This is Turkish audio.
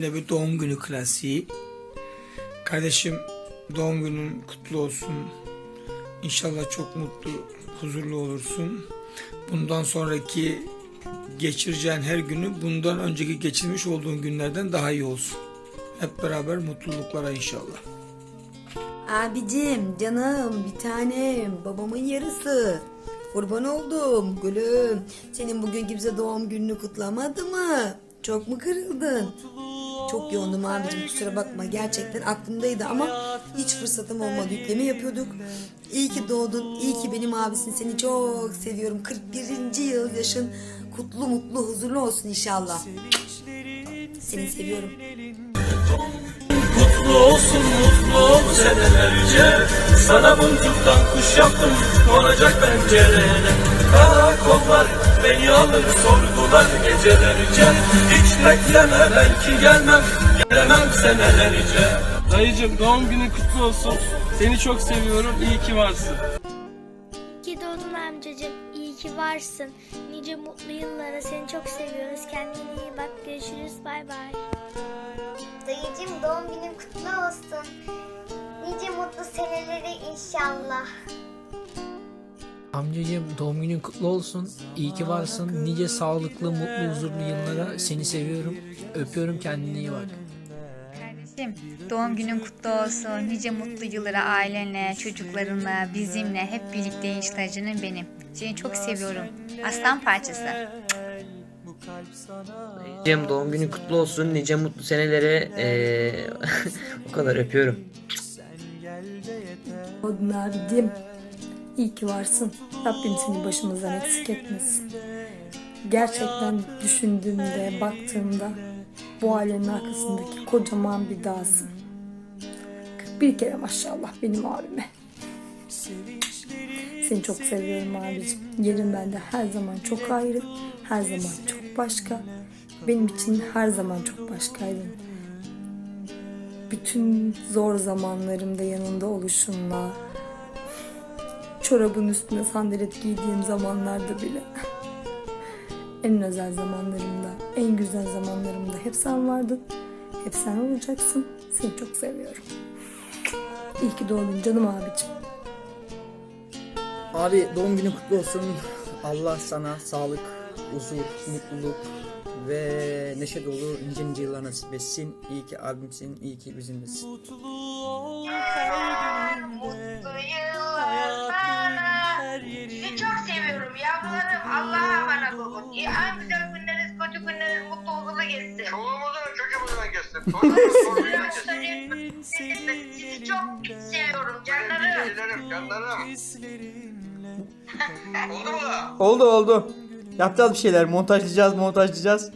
Yine bir doğum günü klasiği. Kardeşim doğum günün kutlu olsun. İnşallah çok mutlu, huzurlu olursun. Bundan sonraki geçireceğin her günü bundan önceki geçirmiş olduğun günlerden daha iyi olsun. Hep beraber mutluluklara inşallah. Abicim, canım, bir tanem, babamın yarısı. Kurban oldum, gülüm. Senin bugün kimse doğum gününü kutlamadı mı? Çok mu kırıldın? Çok yoğundum abicim kusura bakma. Gerçekten aklımdaydı ama hiç fırsatım olmadı. Yükleme yapıyorduk. İyi ki doğdun, iyi ki benim abisin. Seni çok seviyorum. 41. yıl yaşın kutlu, mutlu, huzurlu olsun inşallah. Seni seviyorum. Mutlu olsun mutlu ol senelerce Sana boncuktan kuş yaptım konacak pencerene Karakollar beni alır sorgular gecelerce Hiç bekleme belki gelmem gelemem senelerce Dayıcım doğum günün kutlu olsun. Seni çok seviyorum. İyi ki varsın. İyi ki doğdun amcacığım. İyi ki varsın. Nice mutlu yıllara seni çok seviyoruz. Kendine iyi bak. Görüşürüz. Bay bay. Dayıcım doğum günün kutlu olsun. Nice mutlu seneleri inşallah. Amcacığım doğum günün kutlu olsun. İyi ki varsın. Nice sağlıklı, mutlu, huzurlu yıllara. Seni seviyorum. Öpüyorum kendine iyi bak. Kardeşim doğum günün kutlu olsun. Nice mutlu yıllara ailenle, çocuklarınla, bizimle hep birlikte canım benim. Seni çok seviyorum. Aslan parçası. Cem doğum günün kutlu olsun. Nice mutlu senelere eee, o kadar öpüyorum. Odun abicim, iyi ki varsın. Rabbim seni başımızdan eksik etmesin. Gerçekten düşündüğümde, baktığımda bu ailenin arkasındaki kocaman bir dağsın. 41 kere maşallah benim abime. Seni çok seviyorum abicim. Yerin bende her zaman çok ayrı, her zaman çok başka. Benim için her zaman çok başkaydın bütün zor zamanlarımda yanında oluşunla, çorabın üstüne sandalet giydiğim zamanlarda bile, en özel zamanlarımda, en güzel zamanlarımda hep sen vardın, hep sen olacaksın. Seni çok seviyorum. İyi ki doğdun canım abicim. Abi doğum günün kutlu olsun. Allah sana sağlık, huzur, mutluluk ve neşe dolu nice nice yıllar nasip etsin. İyi ki abimsin, iyi ki bizimlesin. Gözlerin senin Sizi çok seviyorum canlarım. Canlarım, canlarım. Hislerimle Oldu mu? Oldu oldu. Yapacağız bir şeyler. Montajlayacağız montajlayacağız.